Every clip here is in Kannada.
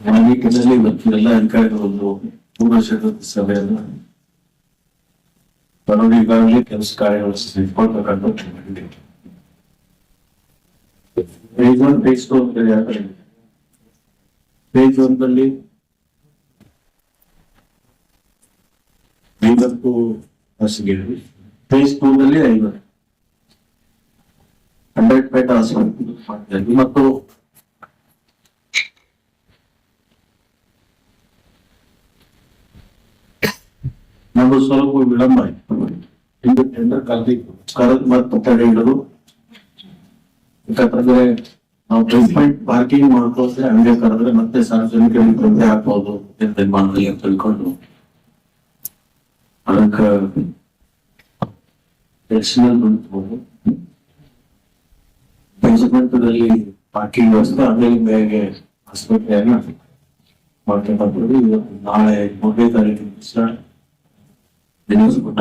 ಆ ನಿಟ್ಟಿನಲ್ಲಿ ಇವತ್ತು ಎಲ್ಲ ಅಧಿಕಾರಿಗಳು ಪೂರ್ಣ ಸಭೆಯನ್ನ ಬರೋದು ಈಗಾಗಲೇ ಕೆಲಸ ಕಾರ್ಯಗಳು ಇಟ್ಕೊಳ್ಬೇಕಂತ ಮಾಡಿದ್ದೀವಿ ಪೇಜ್ ಒನ್ ಪೇಜ್ ಟು ಅಂತ ಯಾವ ಕಡೆ ಇದೆ? ಪೇಜ್ ಒಂದಲ್ಲಿ ಐವತ್ತು ಹಾಸಿಗೆ ಪೇಜ್ ಟೂ ನಲ್ಲಿ ಐವತ್ತು. ಹಂಡ್ರೆಡ್ ಪೇಟ್ ಹಾಸಿಗೆ ಮತ್ತು ನಮ್ದು ಸ್ವಲ್ಪ ವಿಳಂಬ ಆಯ್ತು. ಕರೆದ್ ಮತ್ತೆ ತಡೆ ನಾವು ಟ್ರೀಟ್ಮೆಂಟ್ ಪಾರ್ಕಿಂಗ್ ಮಾಡ್ಕೋದ್ರೆ ಹಂಗೆ ಕರೆದ್ರೆ ಮತ್ತೆ ಸಾರ್ವಜನಿಕರಿಗೆ ತೊಂದರೆ ಅಂತ ಮಾಡಿ ಅಂತ ತಿಳ್ಕೊಂಡು ಅದಕ್ಕೆ ಬೇಸ್ಮೆಂಟ್ದಲ್ಲಿ ಪಾರ್ಕಿಂಗ್ ವ್ಯವಸ್ಥೆ ಅದೇ ಬೇಗ ಆಸ್ಪತ್ರೆಯನ್ನ ಮಾಡ್ಕೊಂಡು ಬಂದ್ಬಿಟ್ಟು ಇವತ್ತು ನಾಳೆ ಮೂರನೇ ತಾರೀಕು ದಿವಸ ದಿನೇಶ್ ಗುಡ್ಡ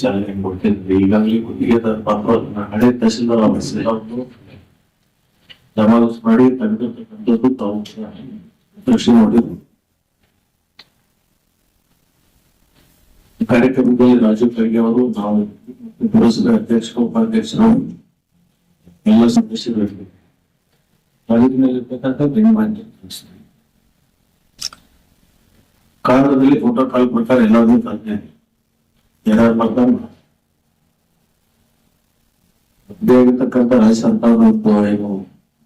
ಚಾಲನೆ ಕೊಡ್ತಿದ್ವಿ ಈಗಾಗಲೇ ಗುತ್ತಿಗೆದಾರ ಪಾಪ ಅದನ್ನ ಹಳೆ ತಹಸೀಲ್ದಾರ್ ಆಫೀಸ್ ಜಮಾಸ್ ಮಾಡಿ ತೆಗೆದಿರ್ತಕ್ಕಂಥದ್ದು ತಾವು ಕೃಷಿ ನೋಡಿದ್ರು ಈ ಕಾರ್ಯಕ್ರಮದಲ್ಲಿ ರಾಜು ಖರ್ಗೆ ಅವರು ನಾವು ಪುರಸಭೆ ಅಧ್ಯಕ್ಷರು ಉಪಾಧ್ಯಕ್ಷರು ಎಲ್ಲ ಸದಸ್ಯರು ತಾಲೂಕಿನಲ್ಲಿರ್ತಕ್ಕಂಥ ಬೆಂಗಳೂರು ಫೋಟೋ ಕಾಲ್ ಪ್ರಕಾರ ಎಲ್ಲವನ್ನೂ ತಂದೆ ಏನಾದ್ರು ಅದೇ ಆಗಿರ್ತಕ್ಕಂಥ ರಾಜ್ಯ ಸರ್ಕಾರದ ಏನು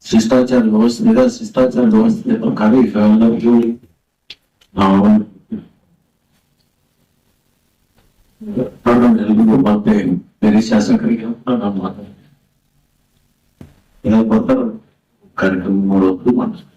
ಶಿಷ್ಟಾಚಾರ ವ್ಯವಸ್ಥೆ ಇದೆ, ಶಿಷ್ಟಾಚಾರ ವ್ಯವಸ್ಥೆ ಪ್ರಕಾರ ಈಗ ಎಲ್ಲರಿಗೂ ನಾವು ಎಲ್ರಿಗೂ ಮತ್ತೆ ಬೇರೆ ಶಾಸಕರಿಗೆ ಮಾತಾಡ್ತೀನಿ ಇವಾಗ ಬರ್ತಾರೆ ಕಾರ್ಯಕ್ರಮ ಮಾಡೋದು ಮಾಡ್ತಾರೆ